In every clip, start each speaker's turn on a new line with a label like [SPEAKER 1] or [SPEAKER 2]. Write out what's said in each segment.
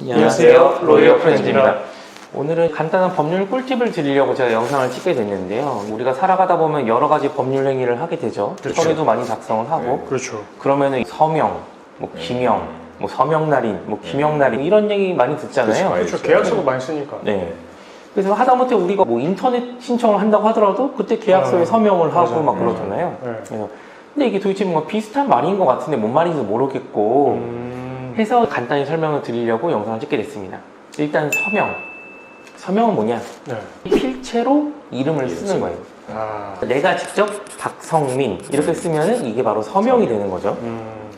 [SPEAKER 1] 안녕하세요. 로이어 프렌즈입니다. 오늘은 간단한 법률 꿀팁을 드리려고 제가 영상을 찍게 됐는데요. 우리가 살아가다 보면 여러 가지 법률 행위를 하게 되죠.
[SPEAKER 2] 그렇죠.
[SPEAKER 1] 서류도 많이 작성을 하고
[SPEAKER 2] 그렇죠.
[SPEAKER 1] 그러면은 서명, 뭐 기명, 뭐 서명날인, 뭐 기명날인 이런 얘기 많이 듣잖아요.
[SPEAKER 2] 그렇죠. 계약서도 많이 쓰니까.
[SPEAKER 1] 네. 그래서 하다못해 우리가 뭐 인터넷 신청을 한다고 하더라도 그때 계약서에
[SPEAKER 2] 아,
[SPEAKER 1] 서명을 하고
[SPEAKER 2] 맞아요.
[SPEAKER 1] 막 그러잖아요.
[SPEAKER 2] 네.
[SPEAKER 1] 그래서 근데 이게 도대체 뭔가 비슷한 말인 것 같은데 뭔 말인지도 모르겠고
[SPEAKER 2] 음,
[SPEAKER 1] 해서 간단히 설명을 드리려고 영상을 찍게 됐습니다. 일단 서명. 서명은 뭐냐?
[SPEAKER 2] 네.
[SPEAKER 1] 필체로 이름을 쓰는 거예요.
[SPEAKER 2] 아,
[SPEAKER 1] 내가 직접 박성민 이렇게 쓰면은 이게 바로 서명이 되는 거죠.
[SPEAKER 2] 음,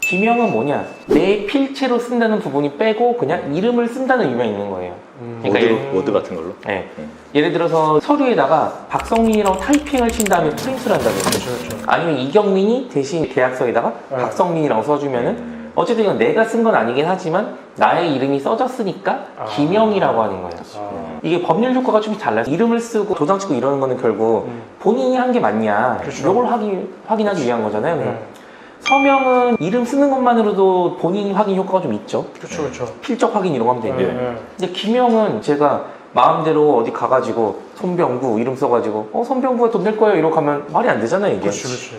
[SPEAKER 1] 기명은 뭐냐? 내 필체로 쓴다는 부분이 빼고 그냥 이름을 쓴다는 의미가 있는 거예요.
[SPEAKER 2] 음,
[SPEAKER 1] 그러니까
[SPEAKER 3] 워드, 워드 같은 걸로?
[SPEAKER 1] 네.
[SPEAKER 3] 음.
[SPEAKER 1] 예를 들어서 서류에다가 박성민이라고 타이핑을 친 다음에 프린트를 한다든지
[SPEAKER 2] 그렇죠, 그렇죠.
[SPEAKER 1] 아니면 이경민이 대신 계약서에다가
[SPEAKER 2] 네.
[SPEAKER 1] 박성민이라고 써주면은 어쨌든 이건 내가 쓴 건 아니긴 하지만 나의 이름이 써졌으니까
[SPEAKER 2] 아.
[SPEAKER 1] 기명이라고 하는 거예요.
[SPEAKER 2] 아,
[SPEAKER 1] 이게 법률 효과가 좀 달라요. 이름을 쓰고 도장 찍고 이러는 거는 결국
[SPEAKER 2] 음,
[SPEAKER 1] 본인이 한 게 맞냐
[SPEAKER 2] 그렇죠.
[SPEAKER 1] 이걸 확인, 확인하기 위한 거잖아요.
[SPEAKER 2] 네.
[SPEAKER 1] 서명은 이름 쓰는 것만으로도 본인 확인 효과가 좀 있죠.
[SPEAKER 2] 그렇죠, 그렇죠.
[SPEAKER 1] 필적 확인 이런 거 하면
[SPEAKER 2] 네,
[SPEAKER 1] 되는데
[SPEAKER 2] 네.
[SPEAKER 1] 근데 기명은 제가 마음대로 어디 가가지고 손병구 이름 써가지고 어 손병구가 돈 낼 거예요 이렇게 하면 말이 안 되잖아요 이게
[SPEAKER 2] 그렇지, 그렇지.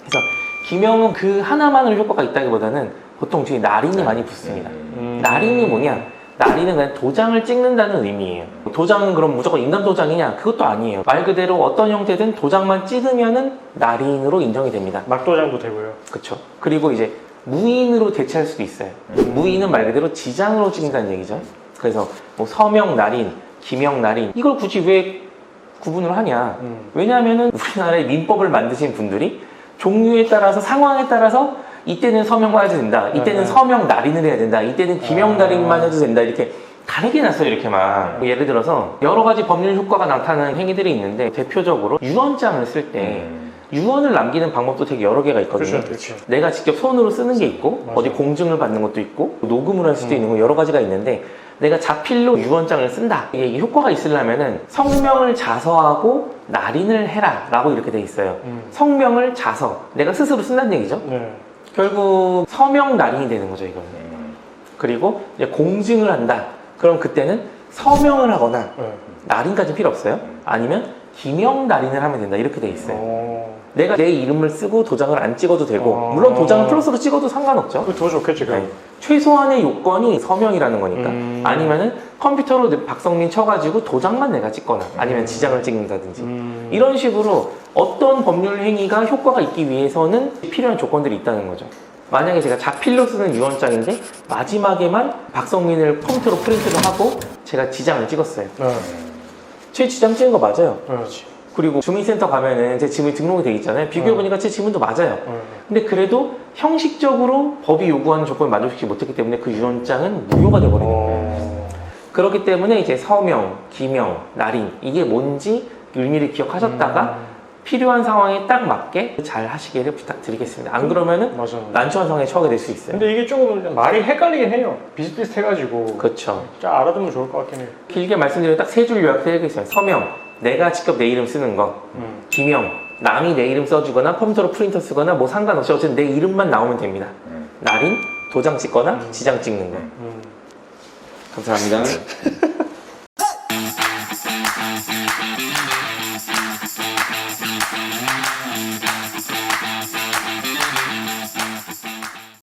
[SPEAKER 1] 그래서 기명은 그 하나만으로 효과가 있다기보다는 보통 뒤에 날인이 많이 붙습니다.
[SPEAKER 2] 음,
[SPEAKER 1] 날인이 뭐냐? 날인은 그냥 도장을 찍는다는 의미예요. 도장은 그럼 무조건 인감 도장이냐? 그것도 아니에요. 말 그대로 어떤 형태든 도장만 찍으면은 날인으로 인정이 됩니다.
[SPEAKER 2] 막도장도 되고요.
[SPEAKER 1] 그렇죠 그리고 이제 무인으로 대체할 수도 있어요. 무인은 말 그대로 지장으로 찍는다는 얘기죠. 그래서 뭐 서명 날인 기명 날인 이걸 굳이 왜 구분을 하냐?
[SPEAKER 2] 음,
[SPEAKER 1] 왜냐하면 우리나라의 민법을 만드신 분들이 종류에 따라서 상황에 따라서 이때는 서명만 해도 된다 이때는
[SPEAKER 2] 네.
[SPEAKER 1] 서명 날인을 해야 된다 이때는 기명 날인만
[SPEAKER 2] 아.
[SPEAKER 1] 해도 된다 이렇게 다르게 놨어요 이렇게만
[SPEAKER 2] 네.
[SPEAKER 1] 예를 들어서 여러 가지 법률 효과가 나타나는 행위들이 있는데 대표적으로 유언장을 쓸때
[SPEAKER 3] 음.
[SPEAKER 1] 유언을 남기는 방법도 되게 여러 개가 있거든요.
[SPEAKER 2] 그렇죠, 그렇죠.
[SPEAKER 1] 내가 직접 손으로 쓰는 게 있고
[SPEAKER 2] 맞아요.
[SPEAKER 1] 어디 공증을 받는 것도 있고 녹음을 할 수도
[SPEAKER 2] 음.
[SPEAKER 1] 있는 거 여러 가지가 있는데 내가 자필로 유언장을 쓴다. 이게 효과가 있으려면은 성명을 자서하고 날인을 해라 라고 이렇게 돼 있어요.
[SPEAKER 2] 음,
[SPEAKER 1] 성명을 자서. 내가 스스로 쓴다는 얘기죠?
[SPEAKER 2] 네.
[SPEAKER 1] 결국 서명 날인이 되는 거죠 이거는.
[SPEAKER 3] 음.
[SPEAKER 1] 그리고 이제 공증을 한다. 그럼 그때는 서명을 하거나
[SPEAKER 2] 네.
[SPEAKER 1] 날인까지 필요 없어요? 아니면 기명 날인을 하면 된다. 이렇게 돼 있어요.
[SPEAKER 2] 어,
[SPEAKER 1] 내가 내 이름을 쓰고 도장을 안 찍어도 되고
[SPEAKER 2] 어.
[SPEAKER 1] 물론 도장을 플러스로 찍어도 상관없죠
[SPEAKER 2] 그거 더 좋겠지, 그럼.
[SPEAKER 1] 네. 최소한의 요건이 서명이라는 거니까
[SPEAKER 2] 음.
[SPEAKER 1] 아니면은 컴퓨터로 내- 박성민 쳐가지고 도장만 내가 찍거나 아니면 지장을 찍는다든지
[SPEAKER 2] 음,
[SPEAKER 1] 이런 식으로 어떤 법률 행위가 효과가 있기 위해서는 필요한 조건들이 있다는 거죠 만약에 제가 자필로 쓰는 유언장인데 마지막에만 박성민을 컴퓨터로 프린트를 하고 제가 지장을 찍었어요
[SPEAKER 2] 네.
[SPEAKER 1] 제 지장 찍은 거 맞아요
[SPEAKER 2] 그렇지.
[SPEAKER 1] 그리고 주민센터 가면은 제 지문이 등록이 돼 있잖아요 비교해보니까 제 지문도 맞아요
[SPEAKER 2] 네.
[SPEAKER 1] 근데 그래도 형식적으로 법이 요구하는 조건을 만족시키지 못했기 때문에 그 유언장은 무효가 돼버리는 거예요.
[SPEAKER 2] 어,
[SPEAKER 1] 그렇기 때문에 이제 서명, 기명, 날인 이게 뭔지 의미를 기억하셨다가
[SPEAKER 2] 음,
[SPEAKER 1] 필요한 상황에 딱 맞게 잘 하시기를 부탁드리겠습니다. 안 그러면은
[SPEAKER 2] 맞아.
[SPEAKER 1] 난처한 상황에 처하게 될 수 있어요.
[SPEAKER 2] 근데 이게 조금 말이 헷갈리긴 해요. 비슷비슷해가지고.
[SPEAKER 1] 그렇죠.
[SPEAKER 2] 좀 알아두면 좋을 것 같긴 해요.
[SPEAKER 1] 길게 말씀드리면 딱 세 줄 요약해드리겠습니다. 서명, 내가 직접 내 이름 쓰는 거.
[SPEAKER 2] 음,
[SPEAKER 1] 기명, 남이 내 이름 써주거나 컴퓨터로 프린터 쓰거나 뭐 상관없이 어쨌든 내 이름만 나오면 됩니다.
[SPEAKER 3] 음.
[SPEAKER 1] 날인, 도장 찍거나
[SPEAKER 2] 음.
[SPEAKER 1] 지장 찍는 거.
[SPEAKER 2] 음.
[SPEAKER 1] 감사합니다.